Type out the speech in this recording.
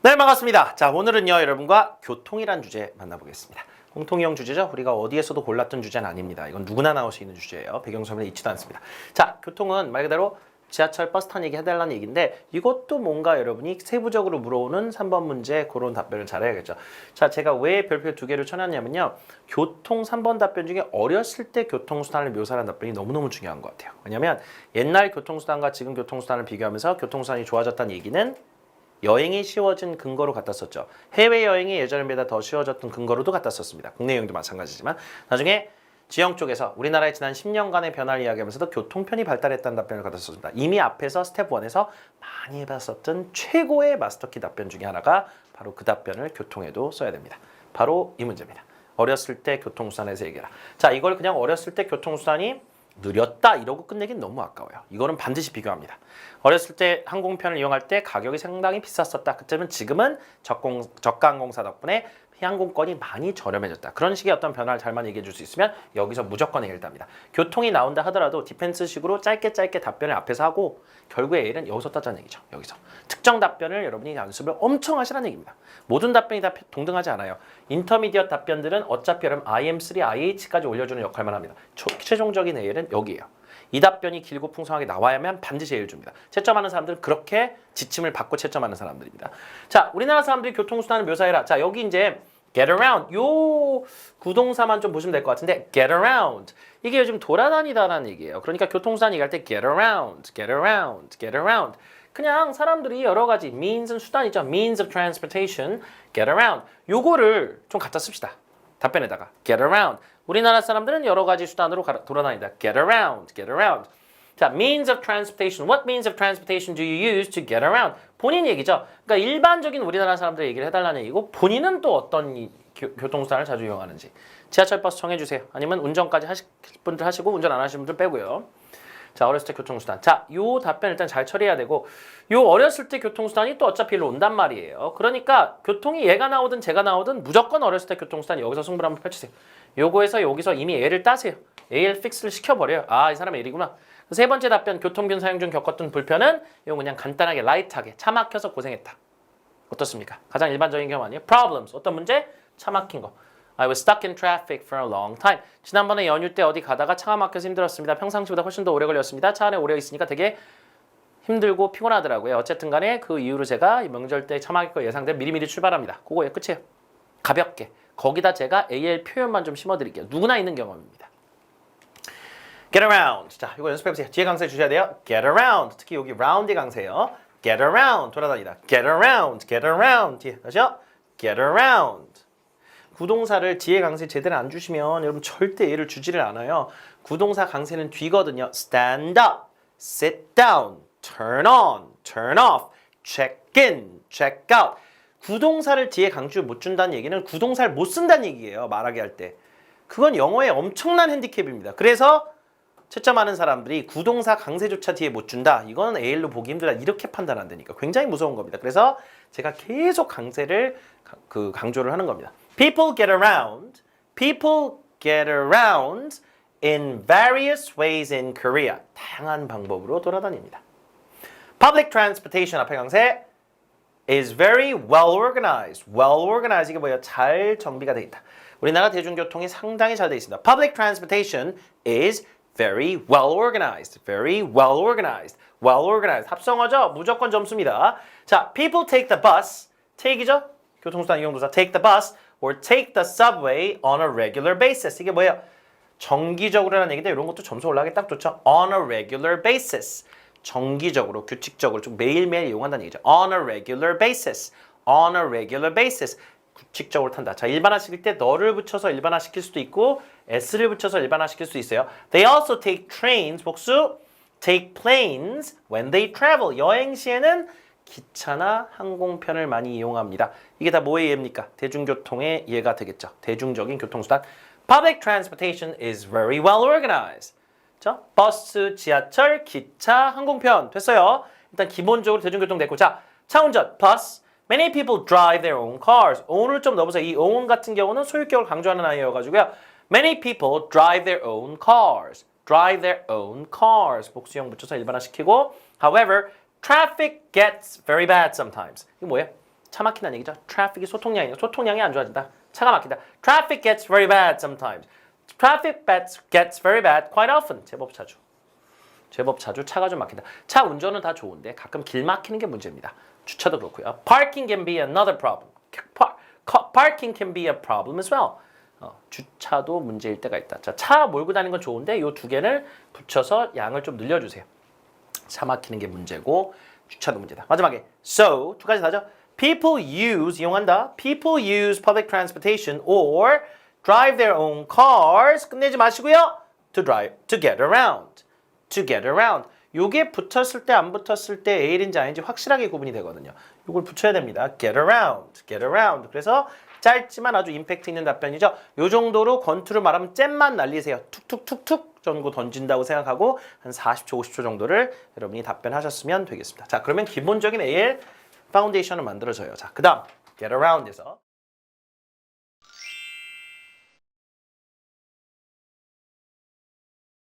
네, 반갑습니다. 자, 오늘은요, 여러분과 교통이란 주제 만나보겠습니다. 공통형 주제죠. 우리가 어디에서도 골랐던 주제는 아닙니다. 이건 누구나 나올 수 있는 주제예요. 배경 설명에 있지도 않습니다. 자, 교통은 말 그대로 지하철 버스 탄 얘기 해달라는 얘기인데 이것도 뭔가 여러분이 세부적으로 물어오는 3번 문제 그런 답변을 잘해야겠죠. 자, 제가 왜 별표 두 개를 쳐놨냐면요. 교통 3번 답변 중에 어렸을 때 교통수단을 묘사하는 답변이 너무너무 중요한 것 같아요. 왜냐면 옛날 교통수단과 지금 교통수단을 비교하면서 교통수단이 좋아졌다는 얘기는 여행이 쉬워진 근거로 갖다 썼죠. 해외 여행이 예전에 비해 더 쉬워졌던 근거로도 갖다 썼습니다. 국내 여행도 마찬가지지만 나중에 지형 쪽에서 우리나라의 지난 10년간의 변화를 이야기하면서도 교통편이 발달했다는 답변을 갖다 썼습니다. 이미 앞에서 스텝 1에서 많이 해봤었던 최고의 마스터키 답변 중에 하나가 바로 그 답변을 교통에도 써야 됩니다. 바로 이 문제입니다. 어렸을 때 교통수단에서 얘기해라. 자, 이걸 그냥 어렸을 때 교통수단이 느렸다 이러고 끝내긴 너무 아까워요. 이거는 반드시 비교합니다. 어렸을 때 항공편을 이용할 때 가격이 상당히 비쌌었다. 그때는 지금은 적공, 저가 항공사 덕분에 항공권이 많이 저렴해졌다. 그런 식의 어떤 변화를 잘만 얘기해 줄 수 있으면 여기서 무조건 A를 답니다. 교통이 나온다 하더라도 디펜스식으로 짧게 짧게 답변을 앞에서 하고 결국에 A는 여기서 따자는 얘기죠. 여기서. 특정 답변을 여러분이 연습을 엄청 하시라는 얘기입니다. 모든 답변이 다 동등하지 않아요. 인터미디엇 답변들은 어차피 여러분 IM3, IH까지 올려주는 역할만 합니다. 초- 최종적인 A는 여기에요. 이 답변이 길고 풍성하게 나와야만 반드시 A를 줍니다. 채점하는 사람들은 그렇게 지침을 받고 채점하는 사람들입니다. 자, 우리나라 사람들이 교통수단을 묘사해라. 자, 여기 이제 get around 요 구동사만 좀 보시면 될 것 같은데 get around 이게 요즘 돌아다니다라는 얘기예요. 그러니까 교통수단 얘기할 때 get around, get around, get around 그냥 사람들이 여러 가지 means은 수단이죠. means of transportation, get around 요거를 좀 갖다 씁시다. 답변에다가 get around. 우리나라 사람들은 여러 가지 수단으로 가- 돌아다니다. get around, get around. 자, means of transportation. What means of transportation do you use to get around? 본인 얘기죠. 그러니까 일반적인 우리나라 사람들 얘기를 해달라는 얘기고 본인은 또 어떤 교통수단을 자주 이용하는지 지하철 버스 정해주세요. 아니면 운전까지 하실 분들 하시고 운전 안 하시는 분들 빼고요. 자, 어렸을 때 교통수단. 자, 요 답변 일단 잘 처리해야 되고, 요 어렸을 때 교통수단이 또 어차피 일로 온단 말이에요. 그러니까 교통이 얘가 나오든 제가 나오든 무조건 어렸을 때 교통수단 여기서 승부를 한번 펼치세요. 요거에서 여기서 이미 A를 따세요. A를 픽스를 시켜버려요. 아, 이 사람 A이구나. 세 번째 답변, 교통균 사용 중 겪었던 불편은 이거 그냥 간단하게 라이트하게 차 막혀서 고생했다. 어떻습니까? 가장 일반적인 경우 아니에요? Problems. 어떤 문제? 차 막힌 거. I was stuck in traffic for a long time. 지난번에 연휴 때 어디 가다가 차가 막혀서 힘들었습니다. 평상시보다 훨씬 더 오래 걸렸습니다. 차 안에 오래 있으니까 되게 힘들고 피곤하더라고요. 어쨌든 간에 그 이후로 제가 이 명절 때 차 막힐 거 예상된 미리미리 출발합니다. 그거예요. 끝이에요. 가볍게. 거기다 제가 AL 표현만 좀 심어드릴게요. 누구나 있는 경험입니다. Get around. 자, 이거 연습해보세요. 뒤에 강세 주셔야 돼요. Get around. 특히 여기 round의 강세요. Get around. 돌아다니다. Get around. Get around. 뒤에 다시요. Get around. 구동사를 뒤에 강세 제대로 안 주시면 여러분 절대 얘를 주지를 않아요. 구동사 강세는 뒤거든요. Stand up. Sit down. Turn on. Turn off. Check in. Check out. 구동사를 뒤에 강조 못 준다는 얘기는 구동사를 못 쓴다는 얘기예요. 말하게 할 때. 그건 영어의 엄청난 핸디캡입니다. 그래서 채점하는 사람들이 구동사 강세조차 뒤에 못 준다. 이건 AL로 보기 힘들다. 이렇게 판단한다니까. 굉장히 무서운 겁니다. 그래서 제가 계속 강세를 가- 그 강조를 하는 겁니다. People get around. People get around in various ways in Korea. 다양한 방법으로 돌아다닙니다. Public transportation 앞에 강세 is very well organized. Well organized 이게 뭐예요? 잘 정비가 돼 있다. 우리나라 대중교통이 상당히 잘 돼 있습니다. Public transportation is very well organized. Very well organized. Well organized. 합성어죠? 무조건 점수입니다. 자, people take the bus. take이죠? 교통수단 이용도사 take the bus or take the subway on a regular basis. 이게 뭐예요? 정기적으로라는 얘기인데 이런 것도 점수 올라가기 딱 좋죠. on a regular basis. 정기적으로, 규칙적으로 좀 매일매일 이용한다는 얘기죠. on a regular basis. on a regular basis. 규칙적으로 탄다. 자, 일반화 시킬 때 너를 붙여서 일반화 시킬 수도 있고 s를 붙여서 일반화 시킬 수 있어요. They also take trains, 복수, take planes when they travel. 여행 시에는 기차나 항공편을 많이 이용합니다. 이게 다 뭐의 예입니까? 대중교통의 예가 되겠죠. 대중적인 교통수단. Public transportation is very well organized. 자, 버스, 지하철, 기차, 항공편 됐어요. 일단 기본적으로 대중교통 됐고 자, 차 운전, bus. Many people drive their own cars. own을 좀 넣어보세요. 이 own 같은 경우는 소유격을 강조하는 아이여가지고요. Many people drive their own cars. drive their own cars. 복수형 붙여서 일반화시키고 however, traffic gets very bad sometimes. 이게 뭐예요? 차 막힌다는 얘기죠. traffic이 소통량이니까 소통량이 안 좋아진다. 차가 막힌다. traffic gets very bad sometimes. Traffic gets, very bad quite often. 제법 자주. 제법 자주 차가 좀 막힌다. 차 운전은 다 좋은데 가끔 길 막히는 게 문제입니다. 주차도 그렇고요. Parking can be another problem. parking can be a problem as well. 어, 주차도 문제일 때가 있다. 자, 차 몰고 다니는 건 좋은데 이 두 개를 붙여서 양을 좀 늘려주세요. 차 막히는 게 문제고 주차도 문제다. 마지막에 so 두 가지 다죠. People use 이용한다. People use public transportation or drive their own cars. 끝내지 마시고요. To drive to get around. To get around. 요게 붙었을 때 안 붙었을 때 A인지 I인지 확실하게 구분이 되거든요. 요걸 붙여야 됩니다. Get around. Get around. 그래서 짧지만 아주 임팩트 있는 답변이죠. 요 정도로 권투를 말하면 잼만 날리세요. 툭툭툭툭 정도 던진다고 생각하고 한 40초, 50초 정도를 여러분이 답변하셨으면 되겠습니다. 자, 그러면 기본적인 AL 파운데이션을 만들어줘요. 자, 그 다음 get around에서